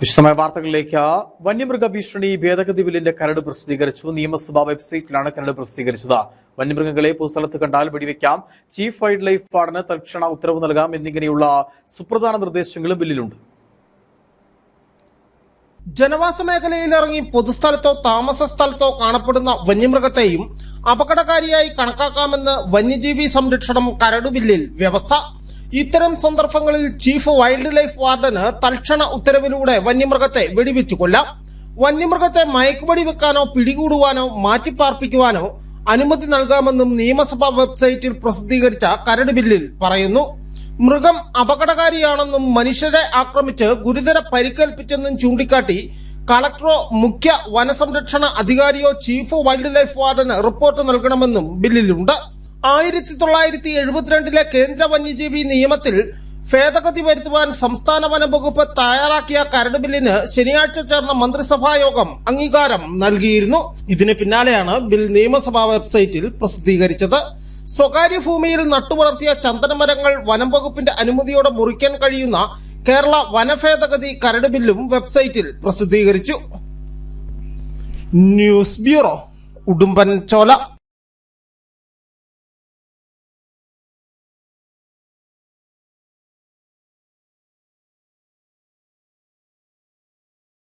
വിശദമായ വാർത്തകളിലേക്ക്. വന്യമൃഗ ഭീഷണി ഭേദഗതി ബില്ലിന്റെ കരട് പ്രസിദ്ധീകരിച്ചു. നിയമസഭാ വെബ്സൈറ്റിലാണ് കരട് പ്രസിദ്ധീകരിച്ചത്. വന്യമൃഗങ്ങളെ പൊതുസ്ഥലത്ത് കണ്ടാൽ വെടിവെക്കാം. ചീഫ് വൈൽഡ് ലൈഫ് വാർഡിന് തൽക്ഷണ ഉത്തരവ് നൽകാം എന്നിങ്ങനെയുള്ള സുപ്രധാന നിർദ്ദേശങ്ങളും ബില്ലിലുണ്ട്. ജനവാസ മേഖലയിൽ ഇറങ്ങി പൊതുസ്ഥലത്തോ താമസ സ്ഥലത്തോ കാണപ്പെടുന്ന വന്യമൃഗത്തെയും അപകടകാരിയായി കണക്കാക്കാമെന്ന് വന്യജീവി സംരക്ഷണം കരട് ബില്ലിൽ വ്യവസ്ഥ. ഇത്തരം സന്ദർഭങ്ങളിൽ ചീഫ് വൈൽഡ് ലൈഫ് വാർഡന് തൽക്ഷണ ഉത്തരവിലൂടെ വന്യമൃഗത്തെ വെടിവെച്ചു കൊല്ലാം. വന്യമൃഗത്തെ മയക്കുപടി വെക്കാനോ പിടികൂടുവാനോ മാറ്റിപ്പാർപ്പിക്കുവാനോ അനുമതി നൽകാമെന്നും നിയമസഭാ വെബ്സൈറ്റിൽ പ്രസിദ്ധീകരിച്ച കരട് ബില്ലിൽ പറയുന്നു. മൃഗം അപകടകാരിയാണെന്നും മനുഷ്യരെ ആക്രമിച്ച് ഗുരുതര പരിക്കേൽപ്പിച്ചെന്നും ചൂണ്ടിക്കാട്ടി കളക്ടറോ മുഖ്യ വനസംരക്ഷണ അധികാരിയോ ചീഫ് വൈൽഡ് ലൈഫ് വാർഡന് റിപ്പോർട്ട് നൽകണമെന്നും ബില്ലിലുണ്ട്. ആയിരത്തി തൊള്ളായിരത്തി എഴുപത്തിരണ്ടിലെ കേന്ദ്ര വന്യജീവി നിയമത്തിൽ ഭേദഗതി വരുത്തുവാൻ സംസ്ഥാന വനംവകുപ്പ് തയ്യാറാക്കിയ കരട് ബില്ലിന് ശനിയാഴ്ച ചേർന്ന മന്ത്രിസഭാ യോഗം അംഗീകാരം നൽകിയിരുന്നു. ഇതിന് പിന്നാലെയാണ് ബിൽ നിയമസഭാ വെബ്സൈറ്റിൽ പ്രസിദ്ധീകരിച്ചത്. സ്വകാര്യ ഭൂമിയിൽ നട്ടുവളർത്തിയ ചന്ദനമരങ്ങൾ വനം വകുപ്പിന്റെ അനുമതിയോടെ മുറിക്കാൻ കഴിയുന്ന കേരള വനഭേദഗതി കരട് ബില്ലും വെബ്സൈറ്റിൽ പ്രസിദ്ധീകരിച്ചു. ന്യൂസ് ബ്യൂറോ ഉടുമ്പൻ ചോല